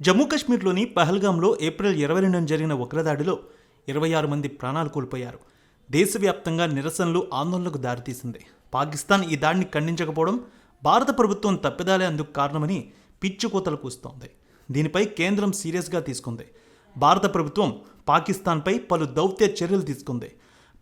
జమ్మూ కాశ్మీర్లోని పహల్గాంలో ఏప్రిల్ ఇరవై రెండున జరిగిన ఉగ్రదాడిలో ఇరవై ఆరు మంది ప్రాణాలు కోల్పోయారు. దేశవ్యాప్తంగా నిరసనలు ఆందోళనకు దారితీసింది. పాకిస్తాన్ ఈ దాడిని ఖండించకపోవడం భారత ప్రభుత్వం తప్పిదాలే అందుకు కారణమని పిచ్చుకోతలు కూస్తోంది. దీనిపై కేంద్రం సీరియస్గా తీసుకుంది. భారత ప్రభుత్వం పాకిస్తాన్పై పలు దౌత్య చర్యలు తీసుకుంది.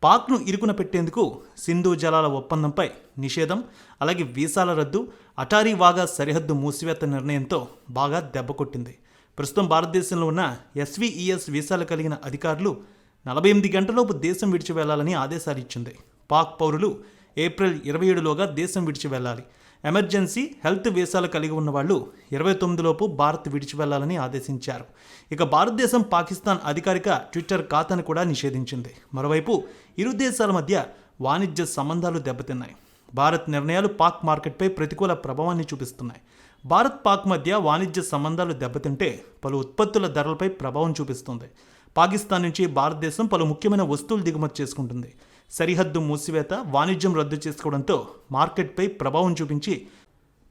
పాక్ను ఇరుకున పెట్టేందుకు సింధు జలాల ఒప్పందంపై నిషేధం అలాగే వీసాల రద్దు అటారీ వాగా సరిహద్దు మూసివేత నిర్ణయంతో బాగా దెబ్బకొట్టింది ప్రస్తుతం భారతదేశంలో ఉన్న ఎస్వీఈఎస్ వీసాలు కలిగిన అధికారులు నలభై ఎనిమిది గంటలలోపు దేశం విడిచి వెళ్ళాలని ఆదేశాలు ఇచ్చింది. పాక్ పౌరులు ఏప్రిల్ ఇరవై ఏడులోగా దేశం విడిచి వెళ్ళాలి ఎమర్జెన్సీ హెల్త్ వీసాలు కలిగి ఉన్న వాళ్ళు ఇరవై తొమ్మిదిలోపు భారత్ విడిచి వెళ్ళాలని ఆదేశించారు. ఇక భారతదేశం పాకిస్తాన్ అధికారిక ట్విట్టర్ ఖాతాను కూడా నిషేధించింది. మరోవైపు ఇరు దేశాల మధ్య వాణిజ్య సంబంధాలు దెబ్బతిన్నాయి. భారత్ నిర్ణయాలు పాక్ మార్కెట్పై ప్రతికూల ప్రభావాన్ని చూపిస్తున్నాయి. భారత్ పాక్ మధ్య వాణిజ్య సంబంధాలు దెబ్బతింటే పలు ఉత్పత్తుల ధరలపై ప్రభావం చూపిస్తుంది. పాకిస్తాన్ నుంచి భారతదేశం పలు ముఖ్యమైన వస్తువులు దిగుమతి చేసుకుంటుంది. సరిహద్దు మూసివేత వాణిజ్యం రద్దు చేసుకోవడంతో మార్కెట్పై ప్రభావం చూపించి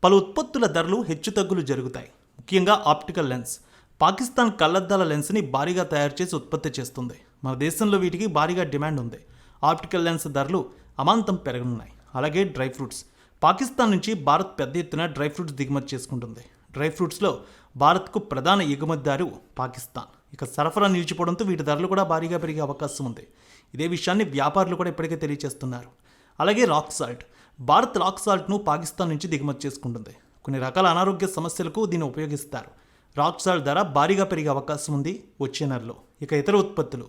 పలు ఉత్పత్తుల ధరలు హెచ్చుతగ్గులు జరుగుతాయి. ముఖ్యంగా ఆప్టికల్ లెన్స్. పాకిస్తాన్ కళ్ళద్దాల లెన్స్ని భారీగా తయారు చేసి ఉత్పత్తి చేస్తుంది. మన దేశంలో వీటికి భారీగా డిమాండ్ ఉంది. ఆప్టికల్ లెన్స్ ధరలు అమాంతం పెరగనున్నాయి. అలాగే డ్రై ఫ్రూట్స్. పాకిస్తాన్ నుంచి భారత్ పెద్ద ఎత్తున డ్రై ఫ్రూట్స్ దిగుమతి చేసుకుంటుంది. డ్రై ఫ్రూట్స్లో భారత్కు ప్రధాన ఎగుమతిదారు పాకిస్తాన్. ఇక సరఫరా నిలిచిపోవడంతో వీటి ధరలు కూడా భారీగా పెరిగే అవకాశం ఉంది. ఇదే విషయాన్ని వ్యాపారులు కూడా ఇప్పటికే తెలియజేస్తున్నారు అలాగే రాక్ సాల్ట్. భారత్ రాక్ సాల్ట్ను పాకిస్తాన్ నుంచి దిగుమతి చేసుకుంటుంది. కొన్ని రకాల అనారోగ్య సమస్యలకు దీన్ని ఉపయోగిస్తారు. రాక్ సాల్ట్ ధర భారీగా పెరిగే అవకాశం ఉంది వచ్చే నెలలో. ఇక ఇతర ఉత్పత్తులు.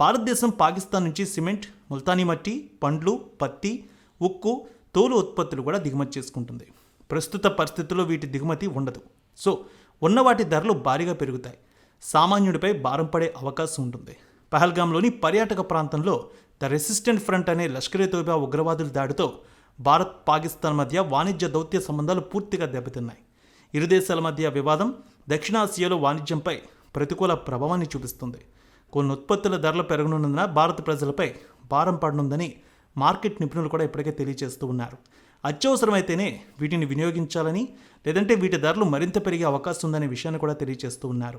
భారతదేశం పాకిస్తాన్ నుంచి సిమెంట్ ముల్తానీ మట్టి పండ్లు పత్తి ఉక్కు తోలు ఉత్పత్తులు కూడా దిగుమతి చేసుకుంటుంది. ప్రస్తుత పరిస్థితుల్లో వీటి దిగుమతి ఉండదు. సో ఉన్న వాటి ధరలు భారీగా పెరుగుతాయి. సామాన్యుడిపై భారం పడే అవకాశం ఉంటుంది. పహల్గాంలోని పర్యాటక ప్రాంతంలో ద రెసిస్టెంట్ ఫ్రంట్ అనే లష్కరే తోబా ఉగ్రవాదుల దాడితో భారత్ పాకిస్తాన్ మధ్య వాణిజ్య దౌత్య సంబంధాలు పూర్తిగా దెబ్బతిన్నాయి. ఇరు దేశాల మధ్య వివాదం దక్షిణాసియాలో వాణిజ్యంపై ప్రతికూల ప్రభావాన్ని చూపిస్తుంది. కొన్ని ఉత్పత్తుల ధరలు పెరగనున్నందున భారత ప్రజలపై భారం పడనుందని మార్కెట్ నిపుణులు కూడా ఇప్పటికే తెలియజేస్తూ ఉన్నారు. అత్యవసరమైతేనే వీటిని వినియోగించాలని లేదంటే వీటి ధరలు మరింత పెరిగే అవకాశం ఉందనే విషయాన్ని కూడా తెలియజేస్తూ ఉన్నారు.